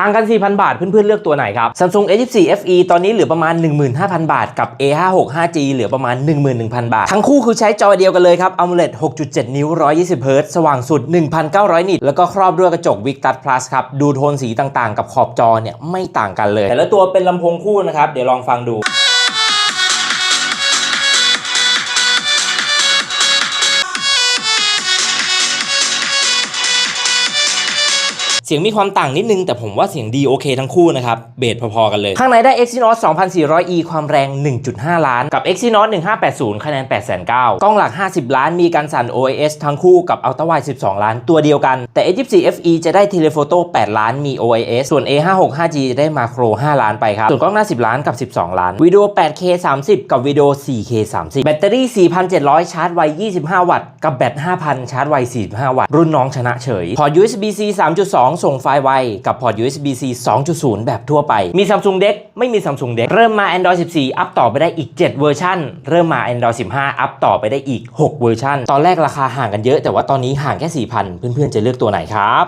ต่างกัน 4,000 บาท เพื่อนๆ เลือกตัวไหนครับ Samsung A24 FE ตอนนี้เหลือประมาณ 15,000 บาท กับ A56 5G เหลือประมาณ 11,000 บาท ทั้งคู่คือใช้จอเดียวกันเลยครับ AMOLED 6.7 นิ้ว 120 Hz สว่างสุด 1,900 นิต แล้วก็ครอบด้วยกระจก Victus Plus ครับ ดูโทนสีต่างๆ กับขอบจอเนี่ยไม่ต่างกันเลย แต่ละตัวเป็นลำโพงคู่นะครับ เดี๋ยวลองฟังดู เสียงมีความต่างนิดนึง แต่ผมว่าเสียงดีโอเคทั้งคู่นะครับ เบสพอๆกันเลย ข้างในได้ Exynos 2400E ความแรง 1.5 ล้าน กับ Exynos 1580 คะแนน8,900กล้องหลัก 50 ล้าน มีการสั่น OIS ทั้งคู่กับ Ultra Wide 12 ล้าน ตัวเดียวกัน แต่ A24 FE จะได้ Telephoto 8ล้าน มี OIS ส่วน A56 5G จะได้ Macro 5ล้านไปครับ ส่วนกล้องหน้า 10 ล้านกับ 12 ล้าน วิดีโอ 8K 30 กับวิดีโอ 4K 30 แบตเตอรี่ 4,700 ชาร์จไว 25 วัตต์ กับแบต 5,000 ชาร์จไว 45 วัตต์ รุ่นน้องชนะเฉย พอ USB-C 3.2ส่งไฟล์ไวกับพอร์ต USB-C 2.0 แบบทั่วไป มี Samsung Deck ไม่มี Samsung Deck เริ่มมา Android 14 อัพต่อไปได้อีก 7 เวอร์ชันเริ่มมา Android 15 อัพต่อไปได้อีก 6 เวอร์ชันตอนแรกราคาห่างกันเยอะ แต่ว่าตอนนี้ห่างแค่ 4,000 เพื่อนๆจะเลือกตัวไหนครับ